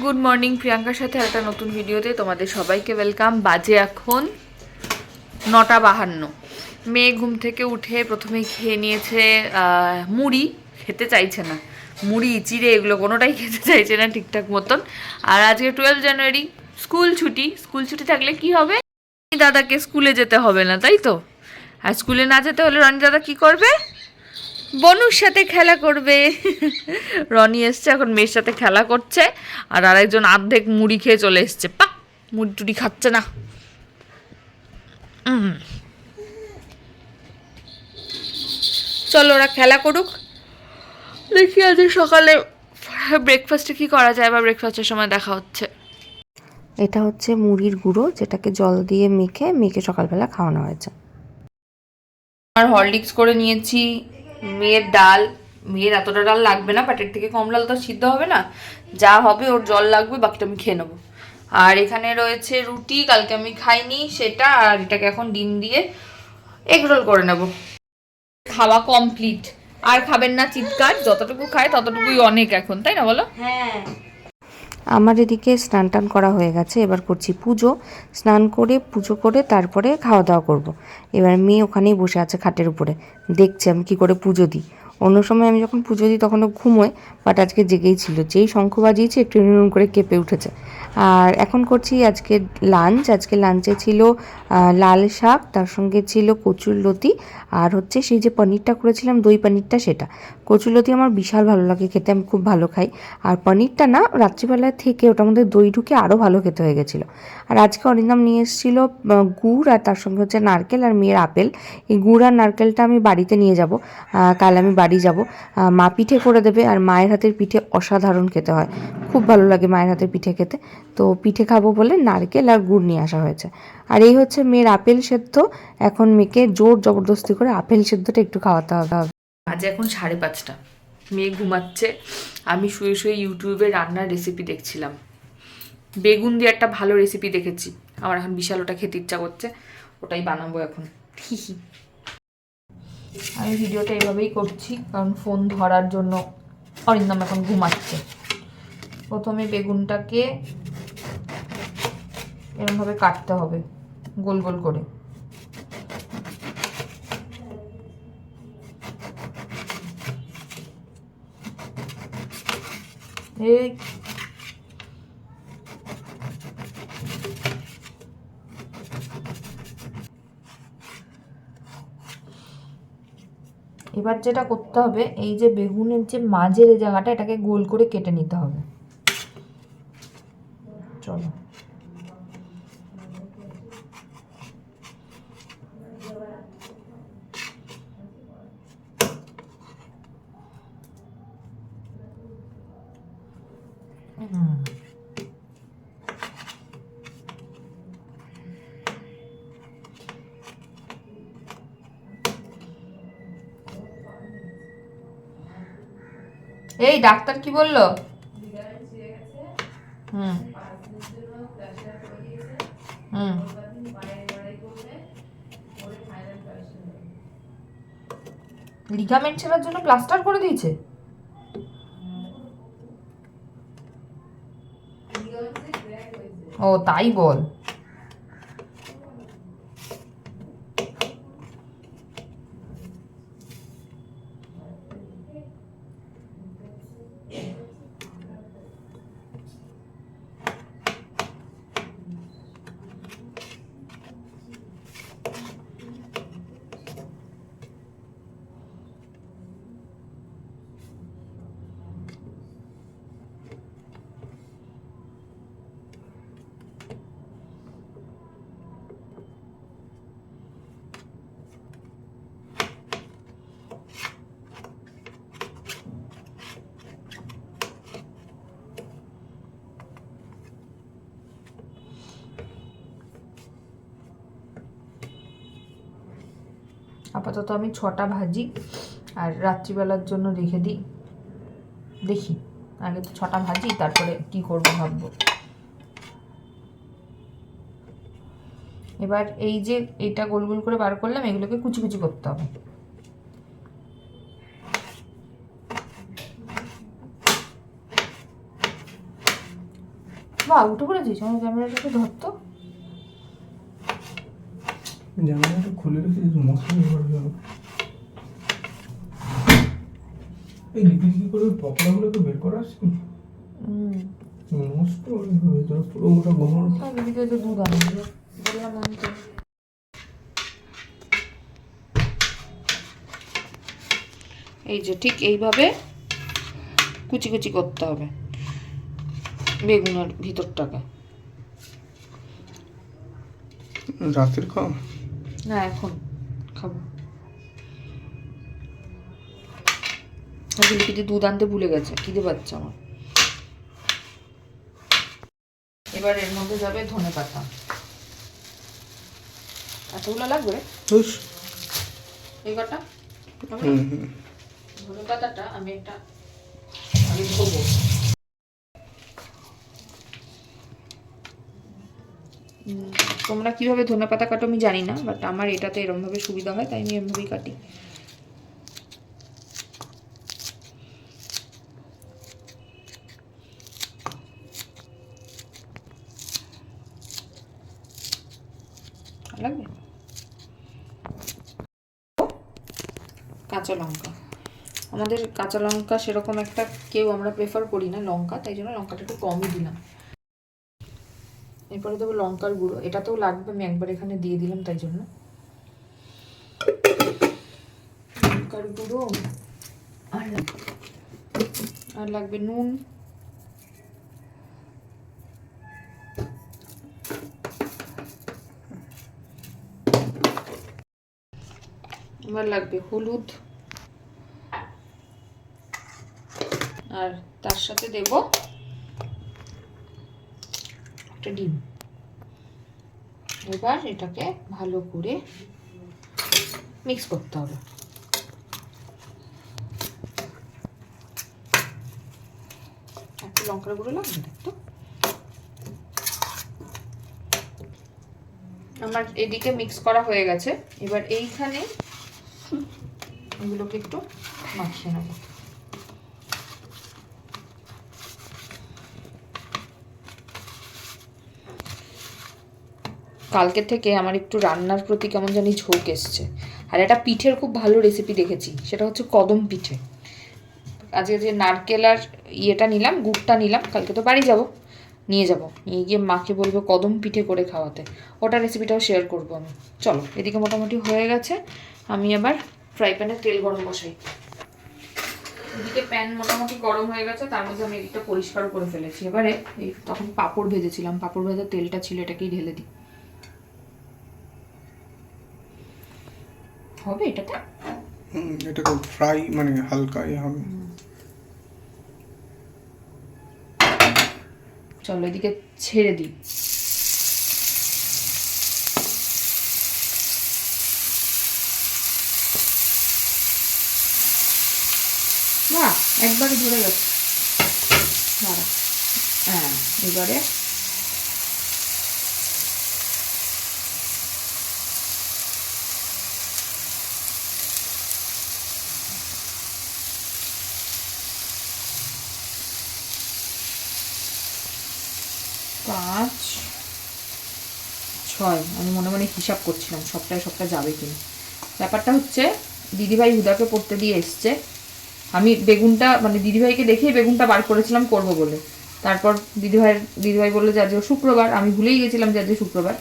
Good morning প্রিয়াঙ্কার সাথে একটা নতুন ভিডিওতে তোমাদের সবাইকে ওয়েলকাম বাজে এখন নটা বাহান্ন। মেয়ে ঘুম থেকে উঠে প্রথমে খেয়ে নিয়েছে মুড়ি। খেতে চাইছে না। মুড়ি, চিড়ে এগুলো কোনোটাই খেতে চাইছে না ঠিকঠাক মতন। আর আজকে টুয়েলভ জানুয়ারি স্কুল ছুটি। স্কুল ছুটি থাকলে কি হবে? দাদাকে স্কুলে যেতে হবে না, তাই তো? আর স্কুলে না যেতে হলে রনি দাদা কি করবে? বনুর সাথে খেলা করবে। রনি এসছে এখন মেয়ের সাথে খেলা করছে আর আরেকজন আর্ধেক মুড়ি খেয়ে চলে এসছে। পাক মুড়ি টুড়ি খাচ্ছে না। চলো ওরা খেলা করুক। দেখি আজ সকালে ব্রেকফাস্টে কি করা যায় বা ব্রেকফাস্টের সময় দেখা হচ্ছে। এটা হচ্ছে মুড়ির গুঁড়ো যেটাকে জল দিয়ে মেখে মেখে সকালবেলা খাওয়ানো হয়েছে। আর হরলিক্স করে নিয়েছি। মেয়ের ডাল, মেয়ের এতটা ডাল লাগবে না প্যাটের থেকে কম ডাল তো সিদ্ধ হবে না। যা হবে ওর জল লাগবে, বাকিটা আমি খেয়ে নেব। আর এখানে রয়েছে রুটি, কালকে আমি খাইনি সেটা, আর এটাকে এখন ডিম দিয়ে এগ রোল করে নেব। খাওয়া কমপ্লিট আর খাবেন না চিৎকার, যতটুকু খায় ততটুকুই অনেক এখন, তাই না বলো? আমার এদিকে স্নান টান করা হয়ে গেছে, এবার করছি পুজো। স্নান করে, পুজো করে তারপরে খাওয়া দাওয়া করব। এবার মেয়ে ওখানেই বসে আছে খাটের উপরে। দেখছে আমি কী করে পুজো দিই। অন্য সময় আমি যখন পুজো দিই তখনও ঘুমোয় বাট আজকে জেগেই ছিল। যেই শঙ্খ বাজিয়েছি একটু নুন করে কেঁপে উঠেছে। আর এখন করছি আজকে লাঞ্চ আজকে লাঞ্চে ছিল লাল শাক, তার সঙ্গে ছিল কচুর লতি, আর হচ্ছে সেই যে পনিরটা করেছিলাম, দই পনিরটা সেটা। কচুর লতি আমার বিশাল ভালো লাগে, খেতে আমি খুব ভালো খাই। আর পনিরটা না, রাত্রিবেলা থেকে ওটার মধ্যে দই ঢুকে আরও ভালো খেতে হয়ে গেছিল। আর আজকে অরিন্দম নিয়ে এসেছিল গুড়, আর তার সঙ্গে হচ্ছে নারকেল আর মেয়ের আপেল। এই গুড় আর নারকেলটা আমি বাড়িতে নিয়ে যাব। কাল আমি বাড়ি যাব। মা পিঠে করে দেবে আর মায়ের হাতের পিঠে অসাধারণ খেতে হয়। খুব ভালো লাগে মায়ের হাতের পিঠে খেতে। তো পিঠে খাব বলে নারকেল আর গুড় নিয়ে আসা হয়েছে। আর এই হচ্ছে মেয়ের আপেল সেদ্ধ। এখন মেয়েকে জোর জবরদস্তি করে আপেল সেদ্ধটা একটু খাওয়াতে হবে। আজ এখন সাড়ে পাঁচটা। মেয়ে ঘুমাচ্ছে। আমি শুয়ে শুয়ে ইউটিউবে রান্নার রেসিপি দেখছিলাম। বেগুন দিয়ে একটা ভালো রেসিপি দেখেছি। আমার এখন বিশাল ওটা খেতে ইচ্ছা করছে। ওটাই বানাবো এখন। আমি ভিডিওটা এইভাবেই করছি, কারণ ফোন ধরার জন্য অরিন্দম এখন ঘুমাচ্ছে। প্রথমে বেগুনটাকে এরমভাবে কাটতে হবে, গোল গোল করে। এই এবার যেটা করতে হবে, এই যে বেগুনের যে মাঝের জায়গাটা, এটাকে গোল করে কেটে নিতে হবে। চলো। এই ডাক্তার কি বলল? হুম। হুম। লিগামেন্ট ছেড়ার জন্য প্লাস্টার করে দিয়েছে? ও, তাই বল। আপাতত আমি ছটা ভাজি আর রাত্রিবেলার জন্য রেখে দিই। দেখি, আগে তো ছটা ভাজি, তারপরে কি করব ভাববো। এবার এই যে এটা গোল গোল করে বার করলাম, এগুলোকে কুচি কুচি করতে হবে। বা উঠে পড়েছিস? আমার ক্যামেরাটাকে ধরতো। জানালাটা খুলে রেখে মশলা ব্যবহার গেল এই লিপি লিপি করে পকোড়াগুলোকে বের করা আসছে নষ্ট ভেতরে পুরো ওটা গরম এদিকে তো দুধ আনো বললাম এই যে ঠিক এইভাবে কুচি কুচি করতে হবে বেগুনের ভিতরটাকে। রাতের খাওয়া? না এখন খাব। লিপিতে দুধ আনতে ভুলে গেছে খিদে পাচ্ছে আমার। এবার এর মধ্যে যাবে ধনে পাতা। এতগুলো লাগবে? এই কটা? হুম হুম। ধনে পাতাটা আমি একটা আগে ধোবো। উম, তোমরা কীভাবে ধনে পাতা কাটো আমি জানি না বাট আমার এটাতে এরমভাবে সুবিধা হয়, তাই আমি এরমভাবেই কাটি। কাঁচা লঙ্কা। আমাদের কাঁচা লঙ্কা সেরকম একটা কেউ আমরা প্রেফার করি না, লঙ্কা, তাই জন্য লঙ্কাটা একটু কমই দিলাম। এরপরে দেবো লঙ্কার গুঁড়ো। এটা তো লাগবে, আমি একবার এখানে দিয়ে দিলাম তাই জন্য। লঙ্কার গুঁড়ো আর আর লাগবে নুন। এবার লাগবে হলুদ। আর তার সাথে দেব একটা ডিম। এবার এটাকে ভালো করে মিক্স করতে হবে। একটু লঙ্কার গুঁড়ো লাগবে একটু? আমার এদিকে মিক্স করা হয়ে গেছে। এবার এইখানে এগুলোকে একটু মাখিয়ে নেব। কালকে থেকে আমার একটু রান্নার প্রতি কেমন জানি ঝোঁক এসছে। আর একটা পিঠের খুব ভালো রেসিপি দেখেছি, সেটা হচ্ছে কদম পিঠে। আজকে যে নারকেল আর ইয়েটা নিলাম, গুড়টা নিলাম, কালকে তো বাড়ি যাব। নিয়ে যাব। নিয়ে গিয়ে মাকে বলব কদম পিঠে করে খাওয়াতে। ওটা রেসিপিটাও শেয়ার করব আমি। চলো, এদিকে মোটামুটি হয়ে গেছে। আমি আবার ফ্রাই প্যানে তেল গরম বসাই। এদিকে প্যান মোটামুটি গরম হয়ে গেছে, তার মধ্যে আমি এদিকটা পরিষ্কার করে ফেলেছি। এবারে এই তখন পাঁপড় ভেজেছিলাম। পাঁপড় ভেজে তেলটা ছিল, এটাকেই ঢেলে দিই। হবে এটাতে? হুম, এটাকে ফ্রাই মানে হালকা ইয়ে হবে। চলো এদিকে ছেড়ে দিই। না একবারে ধরে গেছে। হ্যাঁ এবারে পাঁচ, ছয়। আমি মনে মনে হিসাব করছিলাম সপ্তাহে সপ্তাহে যাবে কিনা। ব্যাপারটা হচ্ছে, দিদিভাই হুদাকে পড়তে দিয়ে এসছে। আমি বেগুনটা মানে দিদিভাইকে দেখেই বেগুনটা বার করেছিলাম করব বলে। তারপর দিদিভাইয়ের, দিদিভাই বলল, যে আজকে শুক্রবার। আমি ভুলেই গেছিলাম যে শুক্রবার।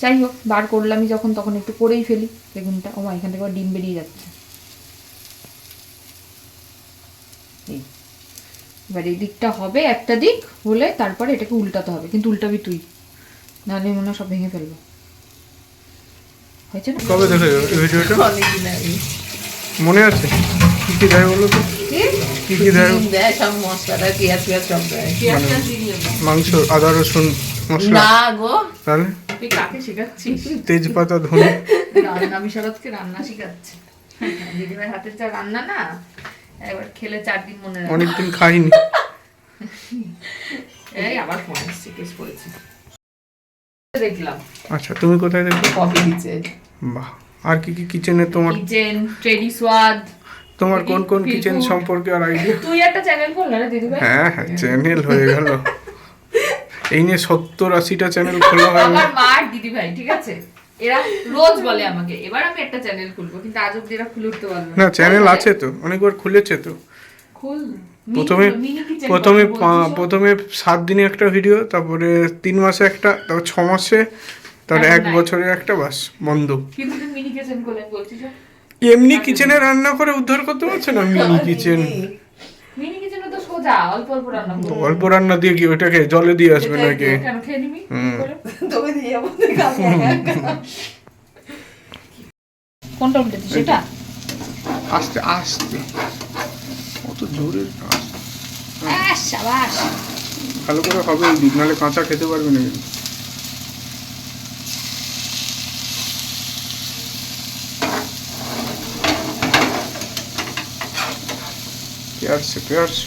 যাই হোক, বার করলামই যখন, তখন একটু করেই ফেলি বেগুনটা। ও এখান থেকে ডিম বেরিয়ে যাচ্ছে। এই। এবার এই দিকটা হবে একটা দিক হলে তারপরে এটাকে উল্টাতে হবে। কিন্তু উল্টাবি তুই। নাহলে মনে হয় সব ভেঙে ফেলব। হয়েছে না? কবে দেখে ভিডিওটা? মনে আছে? কি কি দেয় বলো তো? কি? কি দেয়? দেয় সব মশলাটা পেঁয়াজ পেঁয়াজ সব দেয়। মাংস আদা রসুন মশলা? না গো। তাহলে? তুই কাকে শেখাচ্ছিস? তেজপাতা ধনে? রান্না বিশারদকে রান্না শেখাচ্ছে। দিদিভাই হাতের চা রান্না না একবার খেলে চার দিন মনে রাখবে অনেকদিন খাইনি। এই আবার ফোন এসছে কেস দেখলাম। আচ্ছা তুমি কোথায় দেখবে কফি দিচ্ছে বাহ আর কি কি কিচেনে তোমার? কিচেন ট্রেডি সোয়াদ তোমার কোন কোন কিচেন সম্পর্কে আর আইডিয়া তুই একটা চ্যানেল খোল না দিদিভাই। হ্যাঁ হ্যাঁ চ্যানেল হয়ে গেল। এই নিয়ে সত্তর আশিটা চ্যানেল খোলা হয়। আমার মা আর দিদি ভাই ঠিক আছে? এরা রোজ বলে আমাকে এবার আমি একটা চ্যানেল খুলবো কিন্তু আজ অব্দি এরা খুলে উঠতে না। চ্যানেল আছে তো অনেকবার খুলেছে তো। খুল প্রথমে প্রথমে প্রথমে সাত দিনে একটা ভিডিও তারপরে তিন মাসে একটা তারপর ছ মাসে তারপরে এক বছরে একটা বাস বন্ধ। কিন্তু মিনি কিচেন খোলেন বলছিস। এমনি কিচেনে রান্না করে উদ্ধার করতে পারছে না মিনি কিচেন মিনি কিচেনে সোজা অল্প অল্প রান্না করব। অল্প রান্না দিয়ে কি ওটাকে জলে দিয়ে আসবে নাকি? কেন খেয়ে নিবি? তোকে দিয়ে যাব তুই কালকে একা একা। কোনটা উল্টেছিস সেটা? আস্তে আস্তে। অত জোরে সাবাস। ভালো করে হবে নাহলে কাঁচা খেতে পারবে না। পেয়ারছে পেয়ারছে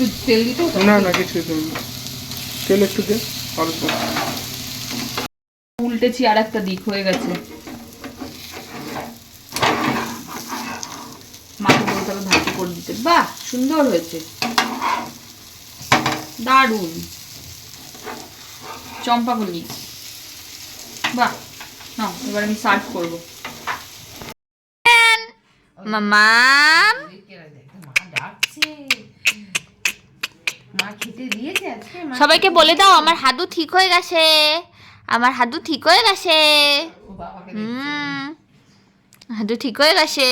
একটু তেল দিতে না না কিছু তেল একটু দে অল্প উল্টেছি আর একটা দিক হয়ে গেছে। মাকে বলতে হবে ভালো করে দিতে। বাহ সুন্দর হয়েছে। দারুণ। চম্পাগুলি বাহ না এবার আমি সার্ভ করব। মামাম মা ডাকছে মা খেতে দিয়েছে আজকে মা সবাইকে বলে দাও আমার হাদু ঠিক হয়ে গেছে। আমার হাদু ঠিক হয়ে গেছে। হুম হাদু ঠিক হয়ে গেছে।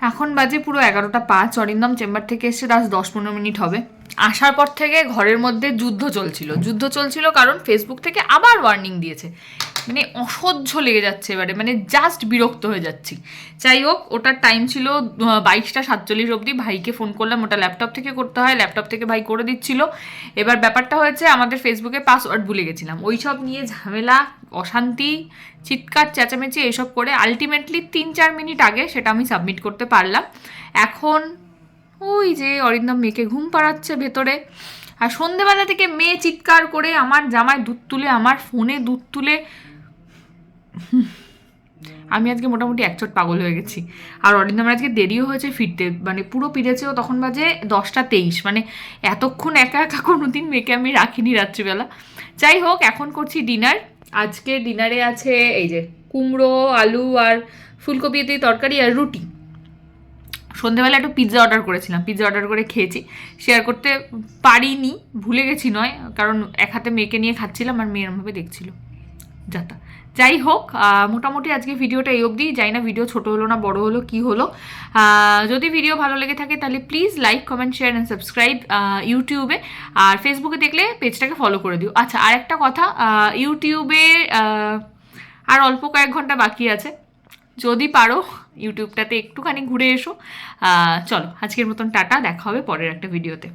এখন বাজে পুরো এগারোটা পাঁচ, অরিন্দম চেম্বার থেকে এসে দাস দশ পনেরো মিনিট হবে। আসার পর থেকে ঘরের মধ্যে যুদ্ধ চলছিল। যুদ্ধ চলছিল কারণ ফেসবুক থেকে আবার ওয়ার্নিং দিয়েছে। মানে অসহ্য লেগে যাচ্ছে এবারে মানে জাস্ট বিরক্ত হয়ে যাচ্ছি। যাই হোক, ওটার টাইম ছিল বাইশটা সাতচল্লিশ অবধি। ভাইকে ফোন করলাম, ওটা ল্যাপটপ থেকে করতে হয়। ল্যাপটপ থেকে ভাই করে দিচ্ছিল। এবার ব্যাপারটা হয়েছে, আমাদের ফেসবুকে পাসওয়ার্ড ভুলে গেছিলাম। ওই সব নিয়ে ঝামেলা অশান্তি, চিৎকার, চেঁচামেচি এইসব করে আলটিমেটলি তিন চার মিনিট আগে সেটা আমি সাবমিট করতে পারলাম। এখন ওই যে অরিন্দম মেয়েকে ঘুম পাড়াচ্ছে ভেতরে। আর সন্ধেবেলা থেকে মেয়ে চিৎকার করে আমার জামায় দুধ তুলে, আমার ফোনে দুধ তুলে। আমি আজকে মোটামুটি একচোট পাগল হয়ে গেছি। আর অরিন্দমের আজকে দেরিও হয়েছে ফিরতে। মানে পুরো ফিরেছেও তখন বাজে দশটা তেইশ। মানে এতক্ষণ একা একা কোনো দিন মেয়েকে আমি রাখিনি রাত্রিবেলা। যাই হোক, এখন করছি ডিনার আজকে ডিনারে আছে এই যে কুমড়ো, আলু আর ফুলকপি দিয়ে তরকারি আর রুটি। সন্ধেবেলা একটু পিৎজা অর্ডার করেছিলাম। পিৎজা অর্ডার করে খেয়েছি। শেয়ার করতে পারিনি, ভুলে গেছি নয়, কারণ এক হাতে মেয়েকে নিয়ে খাচ্ছিলাম আর মেয়েরমভাবে দেখছিল। যাতা যাই হোক মোটামুটি আজকে ভিডিওটা এই অবধি। যাই না ভিডিও ছোট হলো না বড় হলো, কি হলো। যদি ভিডিও ভালো লেগে থাকে তাহলে please like comment share and subscribe ইউটিউবে আর ফেসবুকে দেখলে পেজটাকে ফলো করে দিও। আচ্ছা আর একটা কথা ইউটিউবে আর অল্প কয়েক ঘণ্টা বাকি আছে। যদি পারো ইউটিউবটাতে একটুখানি ঘুরে এসো। চলো, আজকের মতন টাটা, দেখা হবে পরের একটা ভিডিওতে